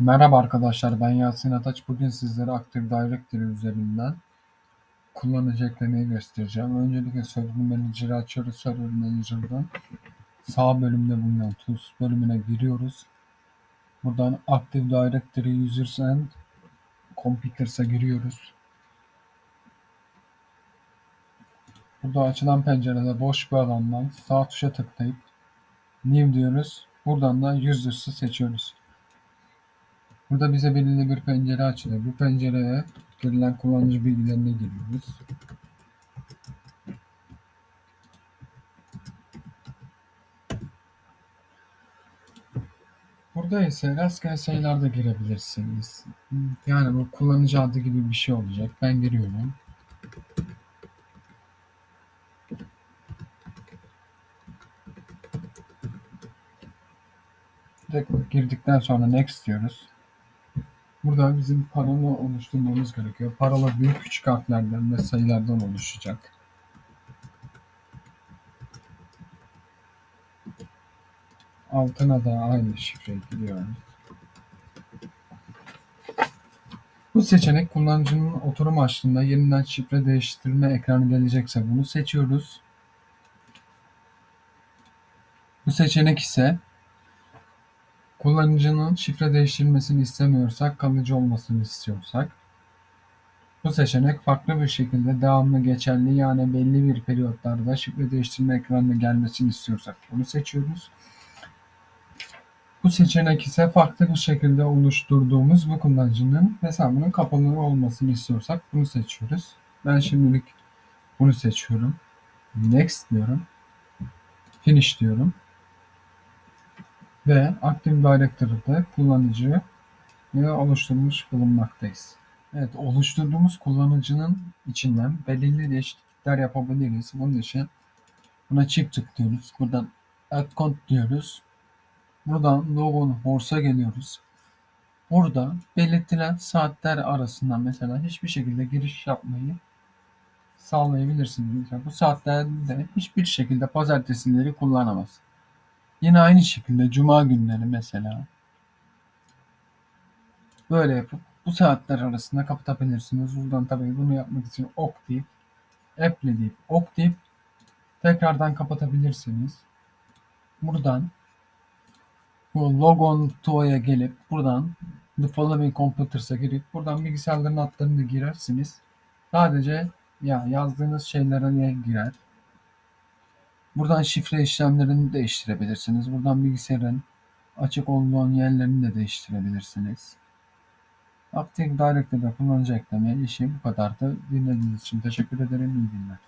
Merhaba arkadaşlar, ben Yasin Ataç. Bugün sizlere Active Directory üzerinden kullanıcı eklemeyi göstereceğim. Öncelikle Server Manager'ı açıyoruz. Server Manager'dan sağ bölümde bulunan Tools bölümüne giriyoruz. Buradan Active Directory Users and Computers'a giriyoruz. Burada açılan pencerede boş bir alandan sağ tuşa tıklayıp New diyoruz. Buradan da Users'ı seçiyoruz. Burada bize belirli bir pencere açılıyor. Bu pencereye girilen kullanıcı bilgilerine giriyoruz. Burada ise rastgele sayılar da girebilirsiniz. Yani bu kullanıcı adı gibi bir şey olacak. Ben giriyorum. Direkt girdikten sonra next diyoruz. Burada bizim parola oluşturmamız gerekiyor. Parola büyük küçük harflerden ve sayılardan oluşacak. Altına da aynı şifreyi giriyoruz. Bu seçenek kullanıcının oturum açtığında yeniden şifre değiştirme ekranı gelecekse bunu seçiyoruz. Bu seçenek ise kullanıcının şifre değiştirmesini istemiyorsak, kalıcı olmasını istiyorsak bu seçenek farklı bir şekilde devamlı geçerli yani belli bir periyotlarda şifre değiştirme ekranına gelmesini istiyorsak bunu seçiyoruz. Bu seçenek ise farklı bir şekilde oluşturduğumuz bu kullanıcının hesabının kapalı olmasını istiyorsak bunu seçiyoruz. Ben şimdilik bunu seçiyorum. Next diyorum. Finish diyorum. Ve Active Directory'de kullanıcıyı oluşturmuş bulunmaktayız. Evet, oluşturduğumuz kullanıcının içinden belirli değişiklikler yapabiliriz. Bunun için buna çift tıklıyoruz. Buradan Add Code diyoruz. Buradan logon horse'a geliyoruz. Burada belirtilen saatler arasında mesela hiçbir şekilde giriş yapmayı sağlayabilirsiniz. Mesela bu saatlerde hiçbir şekilde pazartesileri kullanamaz. Yine aynı şekilde cuma günleri mesela böyle yapıp bu saatler arasında kapatabilirsiniz. Buradan tabii bunu yapmak için ok deyip apply deyip ok deyip tekrardan kapatabilirsiniz. Buradan bu logon to'ya gelip buradan the following computers'a girip buradan bilgisayarların adlarını girersiniz. Sadece ya yazdığınız şeylere girer. Buradan şifre işlemlerini değiştirebilirsiniz. Buradan bilgisayarın açık olduğun yerlerini de değiştirebilirsiniz. Active Directory'de kullanıcı ekleme işi bu kadardı. Dinlediğiniz için teşekkür ederim. İyi günler.